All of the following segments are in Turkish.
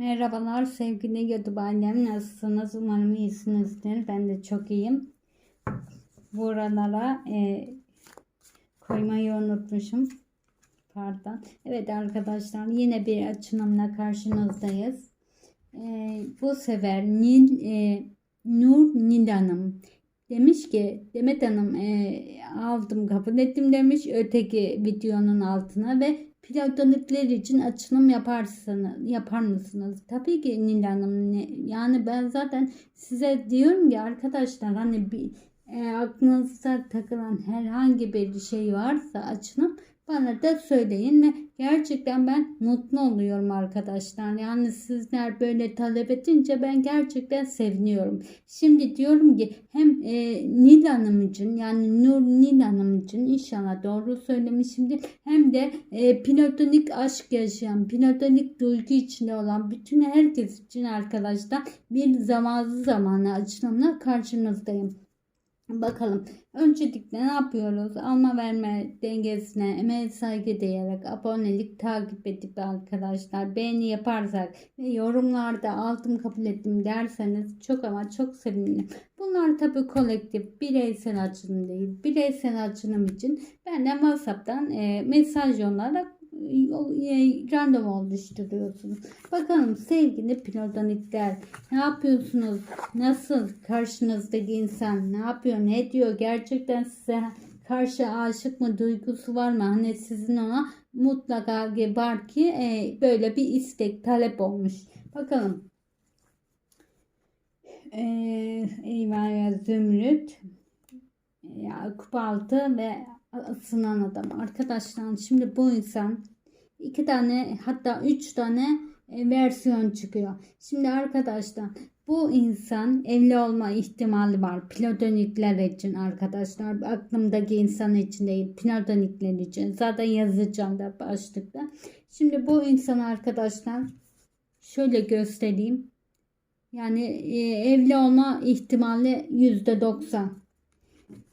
Merhabalar sevgili YouTube ailem nasılsınız? Umarım iyisinizdir. Ben de çok iyiyim. Buralara e, koymayı unutmuşum. Pardon. Evet arkadaşlar yine bir açılımla karşınızdayız. E, bu sefer Nil, e, Nur Nil Hanım demiş ki Demet Hanım e, aldım kabul ettim demiş öteki videonun altına ve platonikler için açılım yaparsınız, yapar mısınız? Tabii ki Nil Hanım. Yani ben zaten size diyorum ki arkadaşlar hani bir e, aklınızda takılan herhangi bir şey varsa açılım bana da söyleyin ve gerçekten ben mutlu oluyorum arkadaşlar. Yani sizler böyle talep edince ben gerçekten seviniyorum. Şimdi diyorum ki hem e, Nil Hanım için yani Nur Nil Hanım için inşallah doğru söylemişimdir. Hem de e, platonik aşk yaşayan, platonik duygu içinde olan bütün herkes için arkadaşlar bir zamanlı zamanla açılımla karşınızdayım. Bakalım. Öncelikle ne yapıyoruz? Alma verme dengesine emeğe saygı diyerek abonelik takip edip arkadaşlar beğeni yaparsak ve yorumlarda aldım kabul ettim derseniz çok ama çok sevinirim. Bunlar tabii kolektif bireysel açılım değil. Bireysel açılım için ben de WhatsApp'tan e, mesaj yollarak e, randevu oluşturuyorsunuz. Bakalım sevgili platonikler ne yapıyorsunuz? Nasıl karşınızdaki insan ne yapıyor? Ne diyor? Gerçekten size karşı aşık mı? Duygusu var mı? Hani sizin ona mutlaka var ki e, böyle bir istek, talep olmuş. Bakalım. E, eyvah ya Zümrüt. Ya Kubaltı ve ısınan adam. Arkadaşlar şimdi bu insan iki tane hatta üç tane e, versiyon çıkıyor. Şimdi arkadaşlar bu insan evli olma ihtimali var. Platonikler için arkadaşlar. Aklımdaki insan için değil. Platonikler için. Zaten yazacağım da başlıkta. Şimdi bu insan arkadaşlar şöyle göstereyim. Yani e, evli olma ihtimali yüzde doksan.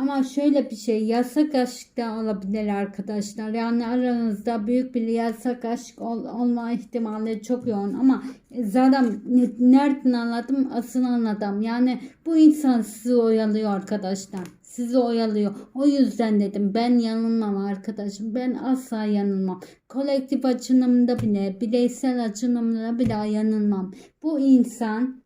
Ama şöyle bir şey yasak aşk da olabilir arkadaşlar. Yani aranızda büyük bir yasak aşk ol, olma ihtimali çok yoğun. Ama zaten ne- nereden anladım? Asıl anladım. Yani bu insan sizi oyalıyor arkadaşlar. Sizi oyalıyor. O yüzden dedim ben yanılmam arkadaşım. Ben asla yanılmam. Kolektif açılımda bile, bireysel açılımda bile yanılmam. Bu insan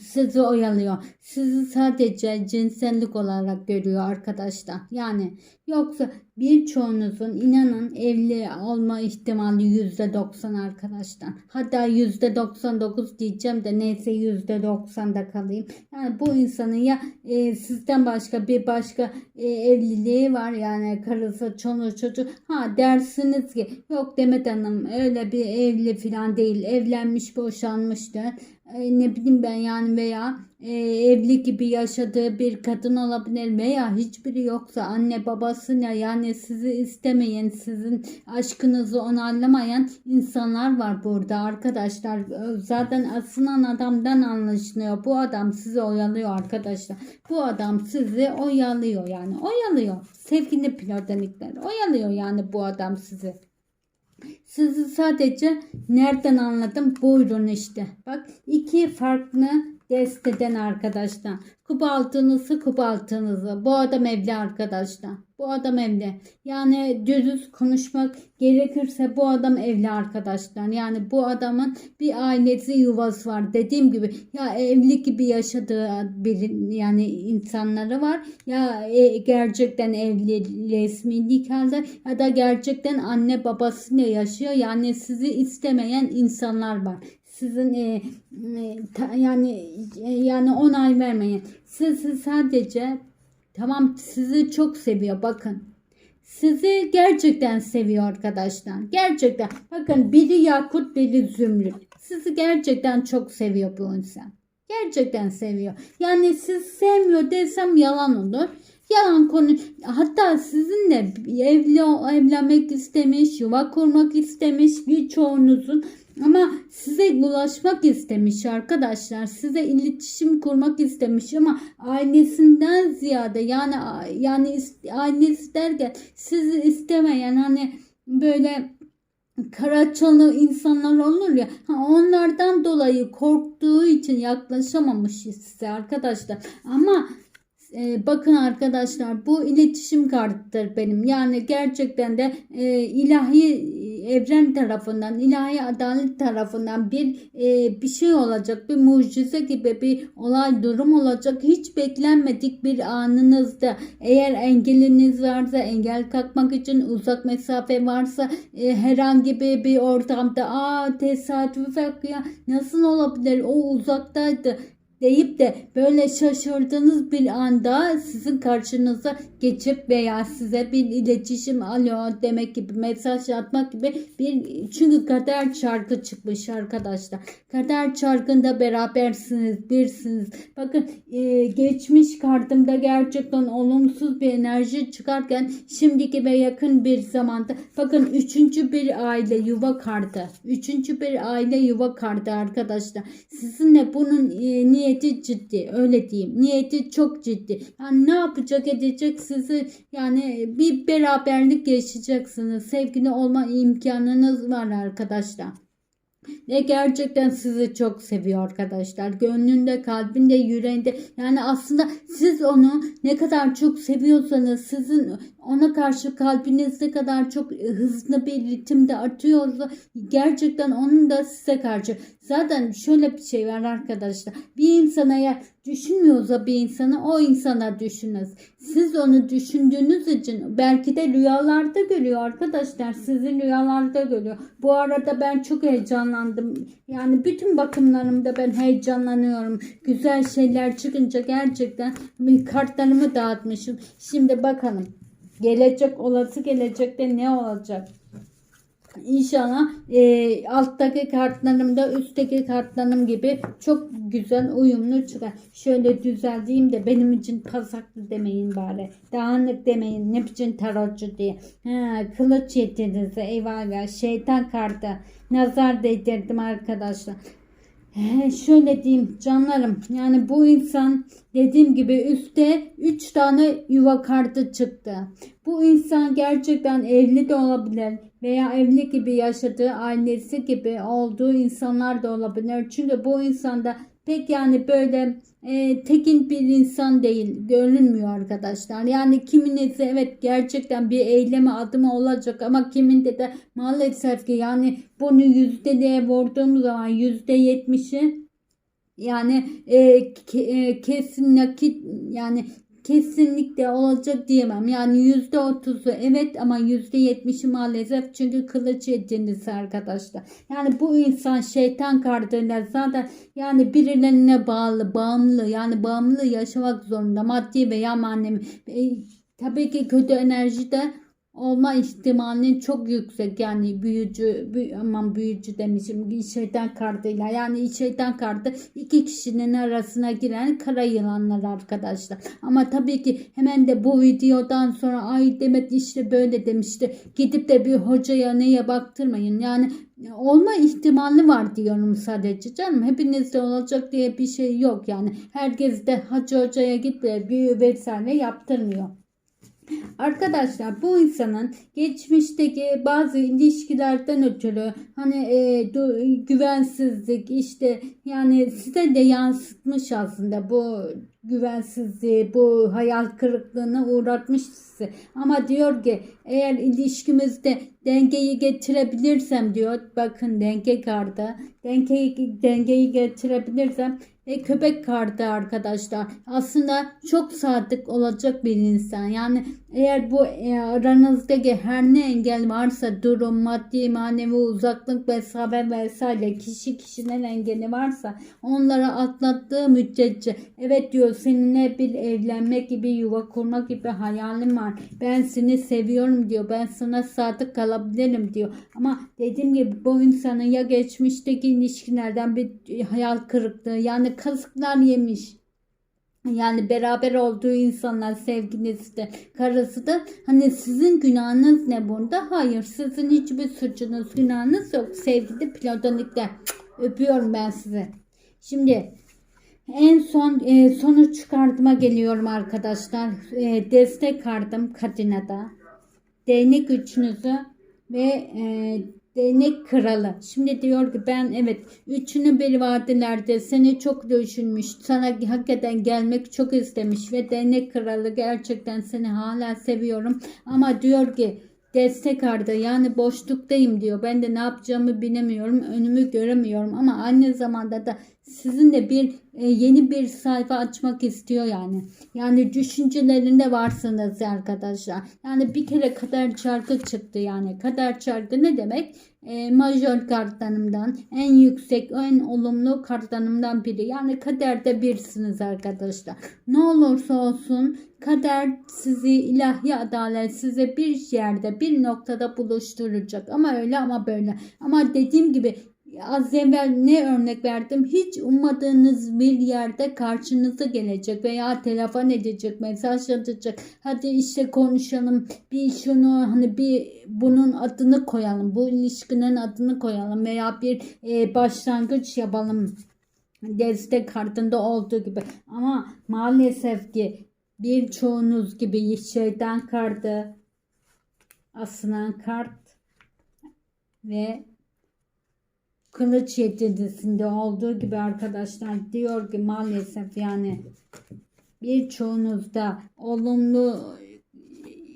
sizi oyalıyor. Sizi sadece cinsellik olarak görüyor arkadaşlar. Yani yoksa birçoğunuzun inanın evli olma ihtimali %90 arkadaşlar. Hatta %99 diyeceğim de neyse %90'da kalayım. Yani bu insanın ya e, sizden başka bir başka e, evliliği var yani karısı çoluğu çocuğu. Ha dersiniz ki yok Demet Hanım öyle bir evli falan değil. Evlenmiş boşanmıştı e, ne bileyim ben yani veya e, evli gibi yaşadığı bir kadın olabilir veya hiçbiri yoksa anne babasıyla yani sizi istemeyen sizin aşkınızı onaylamayan insanlar var burada arkadaşlar. E, zaten asılan adamdan anlaşılıyor. Bu adam sizi oyalıyor arkadaşlar. Bu adam sizi oyalıyor yani. Oyalıyor. Sevgili platonikler oyalıyor yani bu adam sizi sizi sadece nereden anladım? Buyurun işte. Bak iki farklı desteden arkadaşlar. Kubaltınızı kubaltınızı. Bu adam evli arkadaşlar. Bu adam evli. Yani düz konuşmak gerekirse bu adam evli arkadaşlar. Yani bu adamın bir ailesi yuvası var. Dediğim gibi ya evli gibi yaşadığı bir yani insanları var. Ya e, gerçekten evli resmi nikahlı ya da gerçekten anne babasıyla yaşıyor. Yani sizi istemeyen insanlar var sizin e, e, ta- yani e, yani onay vermeyin. Sizi sadece tamam sizi çok seviyor bakın. Sizi gerçekten seviyor arkadaşlar. Gerçekten. Bakın biri Yakut biri Zümrüt. Sizi gerçekten çok seviyor bu insan. Gerçekten seviyor. Yani siz sevmiyor desem yalan olur. Yalan konu. Hatta sizinle evli evlenmek istemiş, yuva kurmak istemiş birçoğunuzun ama size ulaşmak istemiş arkadaşlar. Size iletişim kurmak istemiş ama ailesinden ziyade yani yani ailesi derken sizi istemeyen hani böyle karaçalı insanlar olur ya onlardan dolayı korktuğu için yaklaşamamış size arkadaşlar ama e, bakın arkadaşlar bu iletişim kartıdır benim. Yani gerçekten de e, ilahi evren tarafından ilahi adalet tarafından bir e, bir şey olacak bir mucize gibi bir olay durum olacak. Hiç beklenmedik bir anınızda eğer engeliniz varsa engel kalkmak için uzak mesafe varsa e, herhangi bir, bir ortamda aa tesadüf ya nasıl olabilir? O uzaktaydı deyip de böyle şaşırdığınız bir anda sizin karşınıza geçip veya size bir iletişim alo demek gibi mesaj atmak gibi bir çünkü kader çarkı çıkmış arkadaşlar. Kader çarkında berabersiniz, birsiniz. Bakın e, geçmiş kartımda gerçekten olumsuz bir enerji çıkarken şimdiki ve yakın bir zamanda bakın üçüncü bir aile yuva kartı. Üçüncü bir aile yuva kartı arkadaşlar. Sizinle bunun e, niyeti ciddi öyle diyeyim. Niyeti çok ciddi. Yani ne yapacak edecek sizi yani bir beraberlik yaşayacaksınız. Sevgili olma imkanınız var arkadaşlar. Ve gerçekten sizi çok seviyor arkadaşlar. Gönlünde, kalbinde, yüreğinde. Yani aslında siz onu ne kadar çok seviyorsanız sizin ona karşı kalbiniz ne kadar çok hızlı bir ritimde atıyorsa gerçekten onun da size karşı. Zaten şöyle bir şey var arkadaşlar. Bir insana ya düşünmüyorsa bir insana o insana düşünüz. Siz onu düşündüğünüz için belki de rüyalarda görüyor arkadaşlar. Sizi rüyalarda görüyor. Bu arada ben çok heyecanlandım. Yani bütün bakımlarımda ben heyecanlanıyorum. Güzel şeyler çıkınca gerçekten kartlarımı dağıtmışım. Şimdi bakalım. Gelecek olası gelecekte ne olacak? İnşallah e, alttaki kartlarımda üstteki kartlarım gibi çok güzel uyumlu çıkar. Şöyle düzelteyim de benim için pasaklı demeyin bari. Dağınık demeyin ne biçim tarotçu diye. Ha, kılıç yetinize eyvah şeytan kartı. Nazar değdirdim arkadaşlar. Şöyle diyeyim canlarım yani bu insan dediğim gibi üstte 3 tane yuva kartı çıktı. Bu insan gerçekten evli de olabilir veya evli gibi yaşadığı ailesi gibi olduğu insanlar da olabilir. Çünkü bu insanda pek yani böyle e, tekin bir insan değil görünmüyor arkadaşlar. Yani kiminiz evet gerçekten bir eyleme adımı olacak ama kiminde de maalesef ki yani bunu yüzdeliğe vurduğum zaman yüzde yetmişi yani e, ke, e, kesin nakit yani kesinlikle olacak diyemem. Yani yüzde otuzu evet ama yüzde yetmişi maalesef çünkü kılıç ediniz arkadaşlar. Yani bu insan şeytan kartıyla zaten yani birilerine bağlı, bağımlı yani bağımlı yaşamak zorunda maddi veya manevi. E, tabii ki kötü enerji de olma ihtimali çok yüksek. Yani büyücü büy aman büyücü demişim şeytan kartıyla. Yani şeytan kartı iki kişinin arasına giren kara yılanlar arkadaşlar. Ama tabii ki hemen de bu videodan sonra ay Demet işte böyle demişti gidip de bir hocaya neye baktırmayın? Yani olma ihtimali var diyorum sadece canım. Hepinizde olacak diye bir şey yok yani. Herkes de hacı hocaya git ve büyü vesaire yaptırmıyor. Arkadaşlar bu insanın geçmişteki bazı ilişkilerden ötürü hani e, güvensizlik işte yani size de yansıtmış aslında bu güvensizliği, bu hayal kırıklığına uğratmış sizi. Ama diyor ki eğer ilişkimizde dengeyi getirebilirsem diyor. Bakın denge kartı. Dengeyi, dengeyi getirebilirsem e, köpek kartı arkadaşlar. Aslında çok sadık olacak bir insan. Yani eğer bu e, aranızdaki her ne engel varsa durum, maddi, manevi uzaklık vesaire vesaire kişi kişinin engeli varsa onlara atlattığı müddetçe evet diyor seninle bir evlenme gibi yuva kurma gibi hayalim var. Ben seni seviyorum diyor. Ben sana sadık kalabilirim diyor. Ama dediğim gibi bu insanın ya geçmişteki ilişkilerden bir hayal kırıklığı yani kazıklar yemiş. Yani beraber olduğu insanlar sevgilisi de karısı da hani sizin günahınız ne bunda? Hayır sizin hiçbir suçunuz günahınız yok. Sevgili platonikler. Öpüyorum ben sizi. Şimdi en son e, sonuç çıkartıma geliyorum arkadaşlar. E, destek kartım Katina'da. Değnek üçünüzü ve e, Değnek kralı. Şimdi diyor ki ben evet üçünü bir vadilerde seni çok düşünmüş. Sana hakikaten gelmek çok istemiş ve değnek kralı gerçekten seni hala seviyorum. Ama diyor ki destek ardı yani boşluktayım diyor. Ben de ne yapacağımı bilemiyorum. Önümü göremiyorum ama aynı zamanda da sizin de bir e, yeni bir sayfa açmak istiyor yani. Yani düşüncelerinde varsınız arkadaşlar. Yani bir kere kader çarkı çıktı yani. Kader çarkı ne demek? E, majör kartlarımdan en yüksek en olumlu kartlarımdan biri. Yani kaderde birsiniz arkadaşlar. Ne olursa olsun kader sizi ilahi adalet size bir yerde bir noktada buluşturacak. Ama öyle ama böyle. Ama dediğim gibi az evvel ne örnek verdim? Hiç ummadığınız bir yerde karşınıza gelecek veya telefon edecek, mesaj atacak. Hadi işte konuşalım. Bir şunu hani bir bunun adını koyalım. Bu ilişkinin adını koyalım veya bir e, başlangıç yapalım. Destek kartında olduğu gibi. Ama maalesef ki birçoğunuz gibi şeytan kartı, asılan kart ve Kılıç yedidisinde olduğu gibi arkadaşlar diyor ki maalesef yani birçoğunuzda olumlu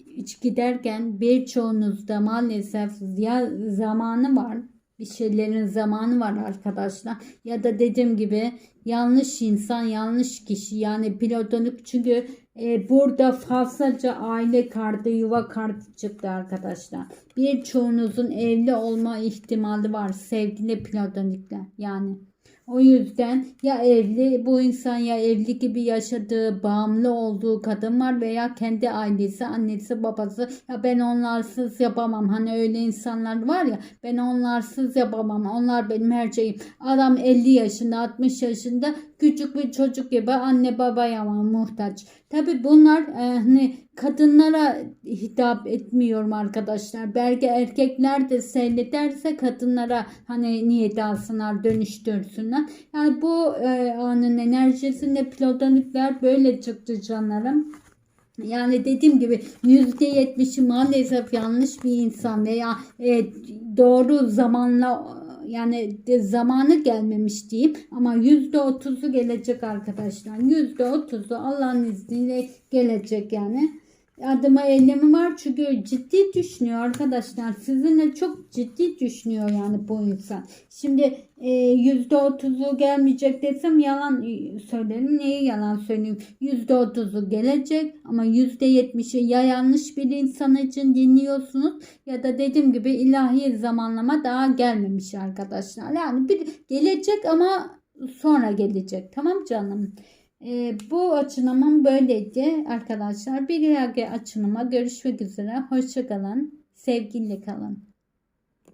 iç giderken birçoğunuzda maalesef ya zamanı var bir şeylerin zamanı var arkadaşlar. Ya da dediğim gibi yanlış insan yanlış kişi. Yani platonik çünkü e, burada fazlaca aile kartı yuva kartı çıktı arkadaşlar. Birçoğunuzun evli olma ihtimali var sevgili platonikler yani o yüzden ya evli bu insan ya evli gibi yaşadığı bağımlı olduğu kadın var veya kendi ailesi annesi babası. Ya ben onlarsız yapamam. Hani öyle insanlar var ya ben onlarsız yapamam. Onlar benim her şeyim. Adam 50 yaşında 60 yaşında küçük bir çocuk gibi anne babaya muhtaç tabi bunlar e, hani kadınlara hitap etmiyorum arkadaşlar. Belki erkekler de seyrederse kadınlara hani niyet alsınlar, dönüştürsünler. Yani bu e, anın enerjisinde platonikler böyle çıktı canlarım. Yani dediğim gibi %70'i maalesef yanlış bir insan veya e, doğru zamanla yani zamanı gelmemiş diyeyim ama %30'u gelecek arkadaşlar. %30'u Allah'ın izniyle gelecek yani adıma eylemi var çünkü ciddi düşünüyor arkadaşlar. Sizinle çok ciddi düşünüyor yani bu insan. Şimdi e, yüzde otuzu gelmeyecek desem yalan söylerim. Neyi yalan söyleyeyim? Yüzde otuzu gelecek ama yüzde yetmişi ya yanlış bir insan için dinliyorsunuz ya da dediğim gibi ilahi zamanlama daha gelmemiş arkadaşlar. Yani bir gelecek ama sonra gelecek. Tamam canım. E, bu açılımım böyleydi arkadaşlar. Bir dahaki açılıma görüşmek üzere. Hoşçakalın. Sevgiyle kalın.